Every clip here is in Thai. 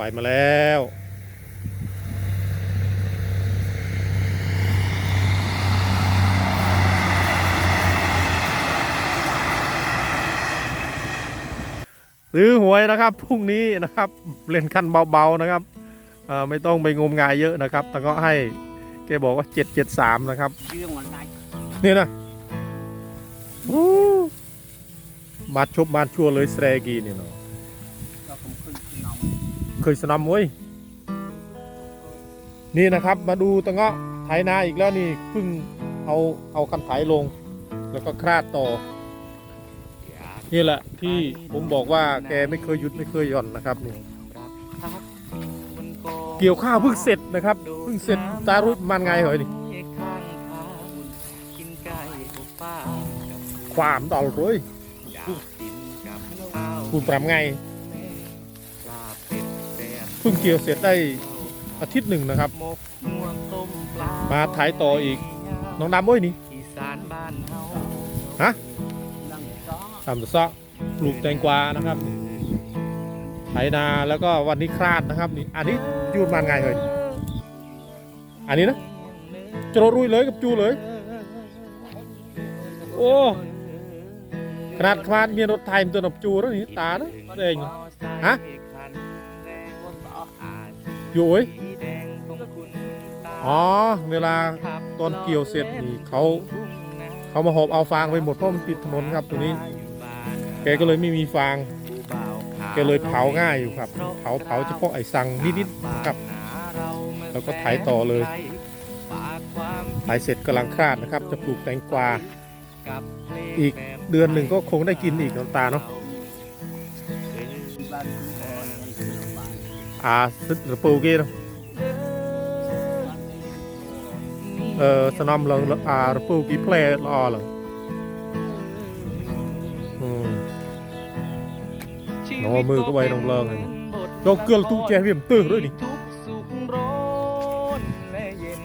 ฟมาแล้วซื้อหวยนะครับพรุ่งนี้นะครับเล่นขั้นเบาๆนะครับไม่ต้องไปงมงายเยอะนะครับ แต่ก็ให้แกบอกว่า773นะครับ dương mà này นี่นะมาชบมาชั่วเลยสเตรกีนี่เนาะ เคยสนามมวยนี่นะครับ มาดูตะเงาะไถนาอีกแล้วนี่เพิ่งเอาเอาคันไถลง แล้วก็คราดต่อ นี่แหละที่ผมบอกว่าแกไม่เคยหยุดไม่เคยหย่อนนะครับนี่เกี่ยวข้าวเพิ่งเสร็จนะครับเพิ่งเสร็จตารุดมันไงเหรอนี่ความต่อเลยคุณปรำไง เพิ่งเกี่ยวเสร็จได้อาทิตย์หนึ่งนะครับ มาถ่ายต่ออีก น้องดำโอ้ยนี่ฮะ đang để đó ทำตะซะปลูกแตงกวานะครับไถนาแล้วก็วันนี้คลาดนะครับนี่อันนี้ยูนมันไงเลยอันนี้นะจะรรุ่ยเลยกับจูเลย โอ้ขนาดคลาดมีรถไทยมันตัวหนบจูแล้วนี่ตานะเองฮะ อยู่โอ้ยอ๋อ เวลาตอนเกี่ยวเสร็จนี่เขาเขามาหอบเอาฟางไปหมดเพราะมันติดถนนครับตรงนี้ แกก็เลยไม่มีฟาง แกเลยเผาง่ายอยู่ครับ เผาเผาเฉพาะไอ้สังนิดๆนะครับ แล้วก็ไถต่อเลยไถเสร็จกำลังคลาดนะครับ จะปลูกแตงกวา อีกเดือนหนึ่งก็คงได้กินอีกน้ำตาเนาะ อ่าซึหรือปูกี้เนาะเออสนอมลงอ่าปูกี้เพลย์รอเลยอืม nó mưa có bay đồng lơ này cho cưa tu che viêm tử rồi đi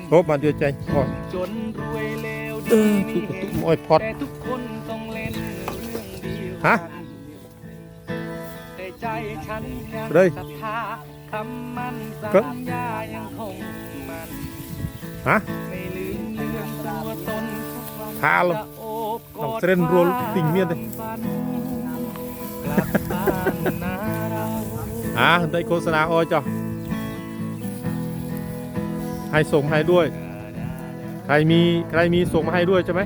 ครบมาเดียวใจพอจนรวยแล้วเออตุกตุกมอยพอดแต่ทุกคนต้องเล่นเรื่องเดียวฮะแต่ใจฉันยังเลยศรัทธาคำมั่นสั ก็ญญายังคงมันฮะไม่ลืมเรื่องตัวตนทาลงจะโอบกต้องอดเส้นรัวติ่งเมียนเลยฝันกลับบ้านนาเราอ่าได้โฆษณาโอ้ยจ้ะให้ส่งให้ด้วย ใครมีใครมีส่งมาให้ด้วยใช่ไหม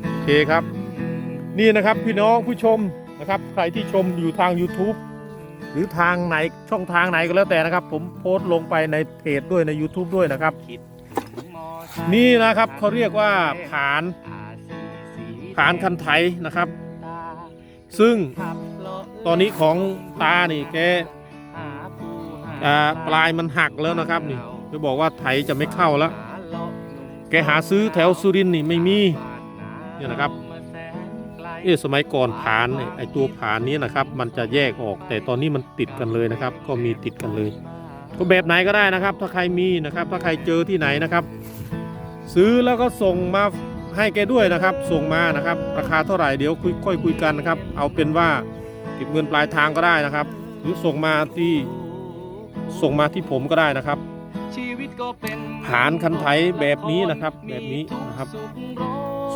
โอเคครับ นี่นะครับพี่น้องผู้ชมนะครับ ใครที่ชมอยู่ทาง YouTube หรือทางไหนช่องทางไหนก็แล้วแต่นะครับ ผมโพสต์ลงไปในเพจด้วยใน YouTube ด้วยนะครับ นี่นะครับเขาเรียกว่าผานผานคันไถนะครับ ซึ่งตอนนี้ของตานี่แกอ่าปลายมันหักแล้วนะครับนี่จะบอกว่าไถจะไม่เข้าแล้ว แกหาซื้อแถวสุรินทร์นี่ไม่มีเนี่ยนะครับ เอ๊ะสมัยก่อนผานเนี่ยไอตัวผานนี้นะครับ มันจะแยกออก แต่ตอนนี้มันติดกันเลยนะครับ ก็มีติดกันเลยก็แบบไหนก็ได้นะครับ ถ้าใครมีนะครับ ถ้าใครเจอที่ไหนนะครับ ซื้อแล้วก็ส่งมาให้แกด้วยนะครับ ส่งมานะครับ ราคาเท่าไหร่เดี๋ยวคุยค่อยคุยกันนะครับ เอาเป็นว่าเก็บเงินปลายทางก็ได้นะครับ หรือส่งมาที่ส่งมาที่ผมก็ได้นะครับชีวิตก็เป็นผานคันไถแบบนี้นะครับ แบบนี้นะครับ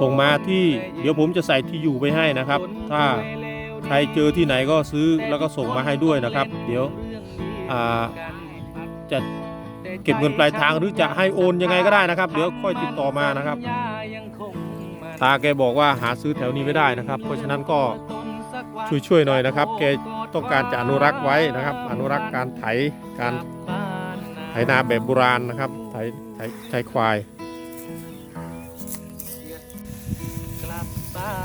ส่งมาที่เดี๋ยวผมจะใส่ที่อยู่ไปให้นะครับ ถ้าใครเจอที่ไหนก็ซื้อแล้วก็ส่งมาให้ด้วยนะครับ เดี๋ยวจะเก็บเงินปลายทางหรือจะให้โอนยังไงก็ได้นะครับ เดี๋ยวค่อยติดต่อมานะครับ ตาแกบอกว่าหาซื้อแถวนี้ไม่ได้นะครับ เพราะฉะนั้นก็ช่วยๆหน่อยนะครับ แกต้องการจะอนุรักษ์ไว้นะครับ อนุรักษ์การไถการไถนาแบบโบราณนะครับไถไถไถควาย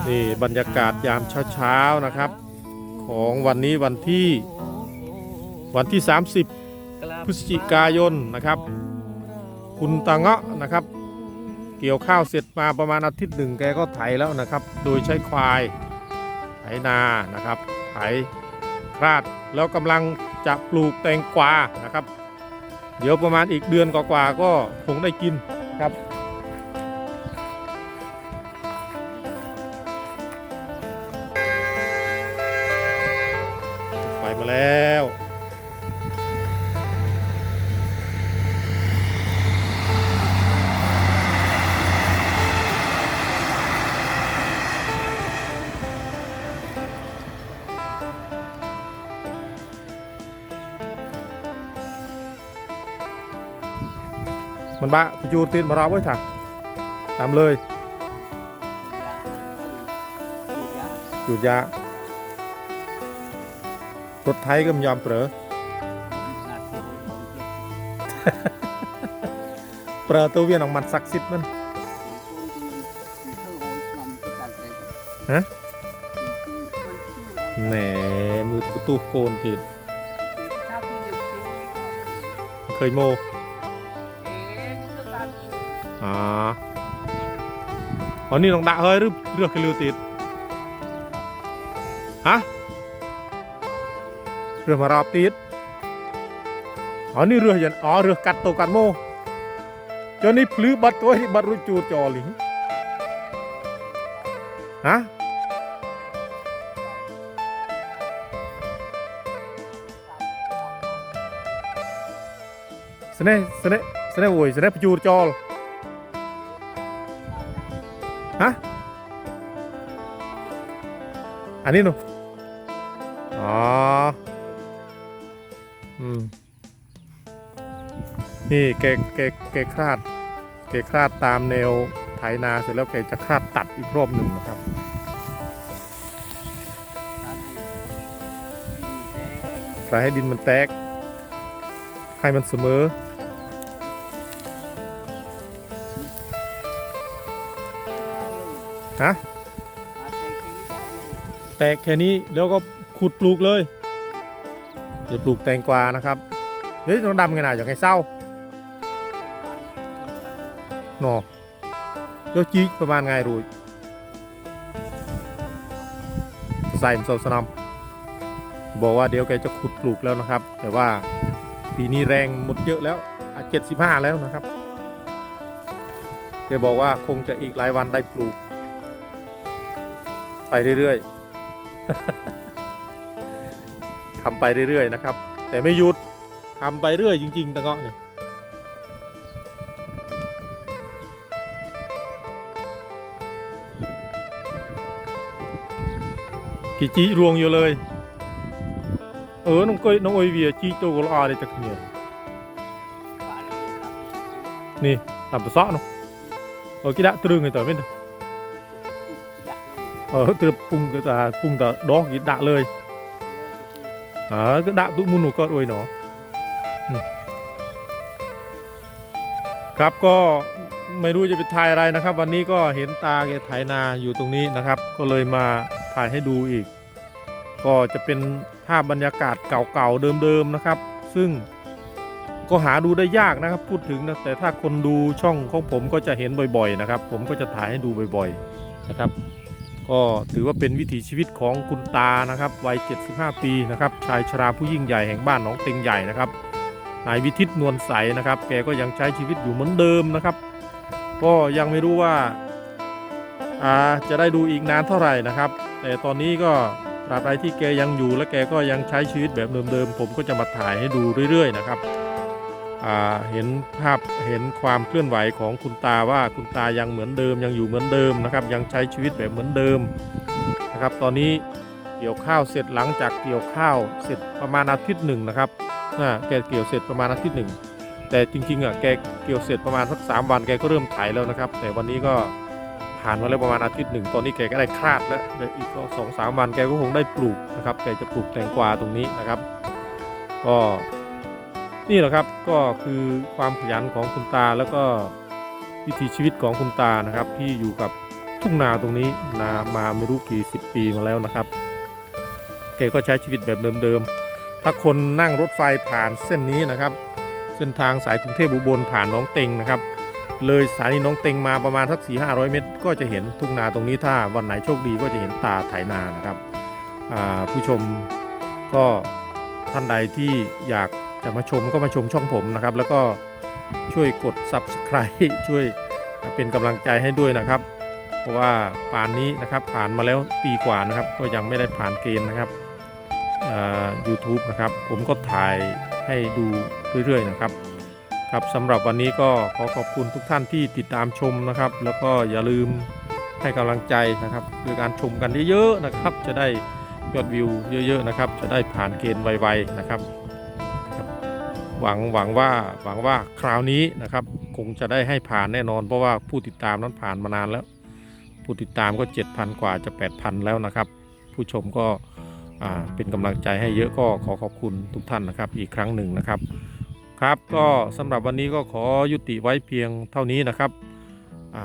นี่บรรยากาศยามเช้าๆนะครับ ของวันนี้วันที่วันที่ 30 พฤศจิกายนนะครับ คุณตาเงาะนะครับ เกี่ยวข้าวเสร็จมาประมาณอาทิตย์หนึ่งแกก็ไถแล้วนะครับ โดยใช้ควายไถนานะครับไถราดแล้วกำลังจะปลูกแตงกวานะครับ เดี๋ยวประมาณอีกเดือนกว่าๆก็คงได้กิน มาแล้วมันบ้าจูตีนมาเราไว้ถักตามเลยจุดยา ถไทยก็ไมยอมเปรอเปรอตัวเวียนออกมันศักสิทธิ์มันฮะแหนมือประตูโกนติดเคยโมอ๋ออ๋อนี่ต้องดะเฮ้ยหรือเรือคือเรือติดฮะ เรือมารอบติดอ๋อนี่เรือยันอ๋อเรือกัดโตกัดโมจนนี่พลื้อบัดตัวที่บัดรุจูจอหลิงฮะสเน่สเน่สเน่โวยสเน่ปจูดจอลฮะอันนี้หนูอ๋ นี่แกแกแกคลาดแกคลาดตามแนวไถนาเสร็จแล้วแกจะคลาดตัดอีกรอบหนึ่งนะครับใส่ให้ดินมันแตก ให้มันเสมอ ฮะ แตกแค่นี้แล้วก็ขุดปลูกเลย เดี๋ยวปลูกแตงกวานะครับ เฮ้ยต้องดำไงน่ะอย่างไงเศร้า หนอเดียวจีประมาณไงรู้ใส่มนสสนำบอกว่าเดี๋ยวแกจะขุดปลูกแล้วนะครับ แต่ว่าปีนี้แรงหมดเยอะแล้วเจ็ดสิบห้าแล้วนะครับแกบอกว่าคงจะอีกหลายวันได้ปลูก ไปเรื่อยๆทำไปเรื่อยๆนะครับ แต่ไม่หยุดทำไปเรื่อยจริงๆตะเงาะนี่กี่ จีรวงอยู่เลย เออ น้องก้อยน้องโอยเวียจีโตกลอาเลยจักเนี่ยนี่ทำตัวซ้อเนาะเออกี่ดะตรึงไงต่อเป็นเออตรึปรุงก็ตาปรุงแต่ดอกกี่ดะเลยเออก็ดะตุ้มุนหนูก็อวยเนาะครับก็ไม่รู้จะไปถ่ายอะไรนะครับ วันนี้ก็เห็นตาแกไถนาอยู่ตรงนี้นะครับ ก็เลยมา ถ่ายให้ดูอีก ก็จะเป็นภาพบรรยากาศเก่าๆเดิมๆนะครับ ซึ่งก็หาดูได้ยากนะครับพูดถึงนะแต่ถ้าคนดูช่องของผมก็จะเห็นบ่อยๆนะครับ ผมก็จะถ่ายให้ดูบ่อยๆนะครับ ก็ถือว่าเป็นวิถีชีวิตของคุณตานะครับวัย 75 ปีนะครับชายชราผู้ยิ่งใหญ่แห่งบ้านหนองเต็งใหญ่นะครับนายวิทิตนวลใสนะครับ แกก็ยังใช้ชีวิตอยู่เหมือนเดิมนะครับ ก็ยังไม่รู้ว่าอ่าจะได้ดูอีกนานเท่าไหร่นะครับ แต่ตอนนี้ก็ตราบใดที่แกยังอยู่และแกก็ยังใช้ชีวิตแบบเดิมๆผมก็จะมาถ่ายให้ดูเรื่อย ๆ นะครับเห็นภาพเห็นความเคลื่อนไหวของคุณตาว่าคุณตายังเหมือนเดิม ยังอยู่เหมือนเดิมนะครับ ยังใช้ชีวิตแบบเหมือนเดิมนะครับ ตอนนี้เกี่ยวข้าวเสร็จหลังจากเกี่ยวข้าวเสร็จประมาณอาทิตย์หนึ่งนะครับน่าแกเกี่ยวเสร็จประมาณอาทิตย์หนึ่งแต่จริงๆอะแกเกี่ยวเสร็จประมาณสักสามวันแกก็เริ่มไถแล้วนะครับ แต่วันนี้ก็ ผ่านมาแล้วประมาณอาทิตย์หนึ่งตอนนี้แกก็ได้คลาดแล้วเดี๋ยวอีกสองสามวันแกก็คงได้ปลูกนะครับแกจะปลูกแตงกวาตรงนี้นะครับ ก็นี่แหละครับก็คือความขยันของคุณตาแล้วก็วิถีชีวิตของคุณตานะครับ ที่อยู่กับทุ่งนาตรงนี้นามาไม่รู้กี่สิบปีมาแล้วนะครับแกก็ใช้ชีวิตแบบเดิมๆถ้าคนนั่งรถไฟผ่านเส้นนี้นะครับ เส้นทางสายกรุงเทพอุบลผ่านน้องเต็งนะครับ เลยสถานีน้องเต็งมาประมาณสัก4 5 0 0 เมตร ก็จะเห็นทุ่งนาตรงนี้ถ้าวันไหนโชคดีก็จะเห็นตาไถนานะครับผู้ชมก็ท่านใดที่อยากจะมาชมก็มาชมช่องผมนะครับ แล้วก็ช่วยกด subscribe ช่วยเป็นกำลังใจให้ด้วยนะครับ เพราะว่าป่านนี้นะครับผ่านมาแล้วปีกว่านะครับ ก็ยังไม่ได้ผ่านเกณฑ์นะครับอ่า YouTube นะครับ ผมก็ถ่ายให้ดูเรื่อยๆนะครับ ครับสำหรับวันนี้ก็ขอขอบคุณทุกท่านที่ติดตามชมนะครับ แล้วก็อย่าลืมให้กำลังใจนะครับด้วยการชมกันเยอะๆนะครับ จะได้ยอดวิวเยอะ ๆนะครับ จะได้ผ่านเกณฑ์ไวๆนะครับ หวังหวังว่าหวังว่าคราวนี้นะครับ คงจะได้ให้ผ่านแน่นอน เพราะว่าผู้ติดตามนั้นผ่านมานานแล้ว ผู้ติดตามก็ 7,000 กว่าจะ 8,000 แล้วนะครับ ผู้ชมก็เป็นกำลังใจให้เยอะก็ขอขอบคุณทุกท่านนะครับ อีกครั้งหนึ่งนะครับ ครับ ก็สำหรับวันนี้ก็ขอยุติไว้เพียงเท่านี้นะครับอ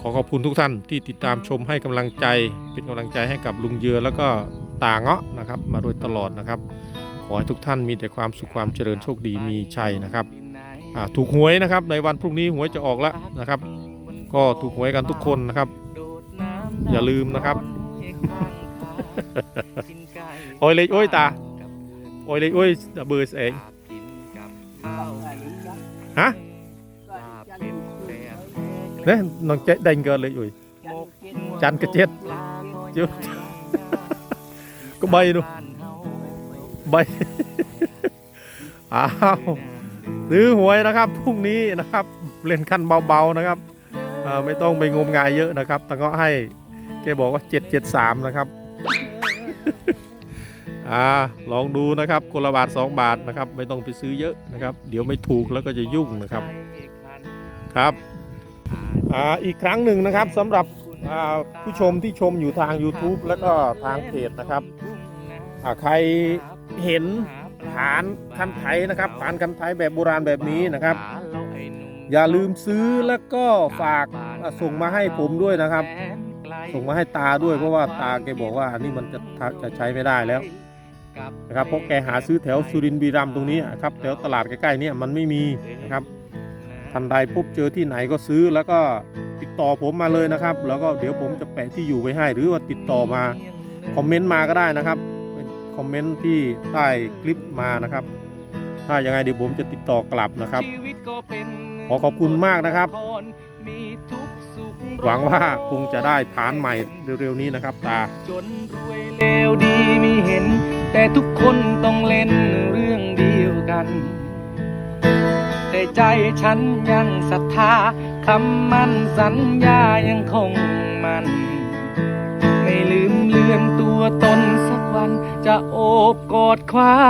ขอขอบคุณทุกท่านที่ติดตามชมให้กำลังใจ เป็นกำลังใจให้กับลุงเยือแล้วก็ตาเงาะนะครับ มาโดยตลอดนะครับ ขอให้ทุกท่านมีแต่ความสุขความเจริญโชคดีมีชัยนะครับถูกหวยนะครับในวันพรุ่งนี้หวยจะออกแล้วนะครับ ก็ถูกหวยกันทุกคนนะครับ อย่าลืมนะครับโอ้ยเลยโอ้ยตาโอ้ยเลยโอ้ยเบอร์เอง ฮะเนี่ยน้องเจ๊ดังเกินเลยอุ้ยจันทร์กับเจ็ดจ้าก็ใบดูใบอ้าวซื้อหวยนะครับพรุ่งนี้นะครับ เล่นขั้นเบาๆนะครับอ่าไม่ต้องไปงมงายเยอะนะครับแต่ก็ให้แกบอกว่า 773 นะครับ อ่าลองดูนะครับคนละบาท 2 บาทนะครับ ไม่ต้องไปซื้อเยอะนะครับ เดี๋ยวไม่ถูกแล้วก็จะยุ่งนะครับครับอ่าอีกครั้งหนึ่งนะครับสำหรับอ่าผู้ชมที่ชมอยู่ทาง YouTube แล้วก็ทางเพจนะครับอ่าใครเห็นฐานคันไถนะครับฐานคันไถแบบโบราณแบบนี้นะครับ อย่าลืมซื้อแล้วก็ฝากส่งมาให้ผมด้วยนะครับ ส่งมาให้ตาด้วยเพราะว่าตาแกบอกว่าอันนี้มันจะจะใช้ไม่ได้แล้ว นะครับเพราะแกหาซื้อแถวสุรินทร์บุรีรัมย์ตรงนี้อะครับแถวตลาดใกล้ๆเนี่ยมันไม่มีนะครับทันใดพบเจอที่ไหนก็ซื้อแล้วก็ติดต่อผมมาเลยนะครับ แล้วก็เดี๋ยวผมจะแปะที่อยู่ไว้ให้ หรือว่าติดต่อมาคอมเมนต์มาก็ได้นะครับเป็นคอมเมนต์ที่ใต้คลิปมานะครับ ถ้ายังไงเดี๋ยวผมจะติดต่อกลับนะครับ ขอขอบคุณมากนะครับ หวังว่าคงจะได้ผ่านใหม่เร็วๆนี้นะครับตา แต่ทุกคนต้องเล่นเรื่องเดียวกัน แต่ใจฉันยังศรัทธาคำมั่นสัญญายังคงมัน ไม่ลืมเลือนตัวตนสักวัน จะโอบกอดควา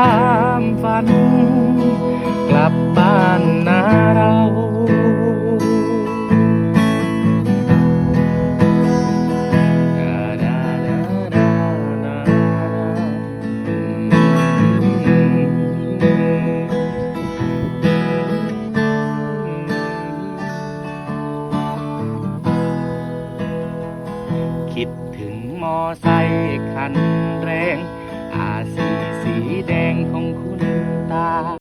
มฝัน กลับบ้านนาเรา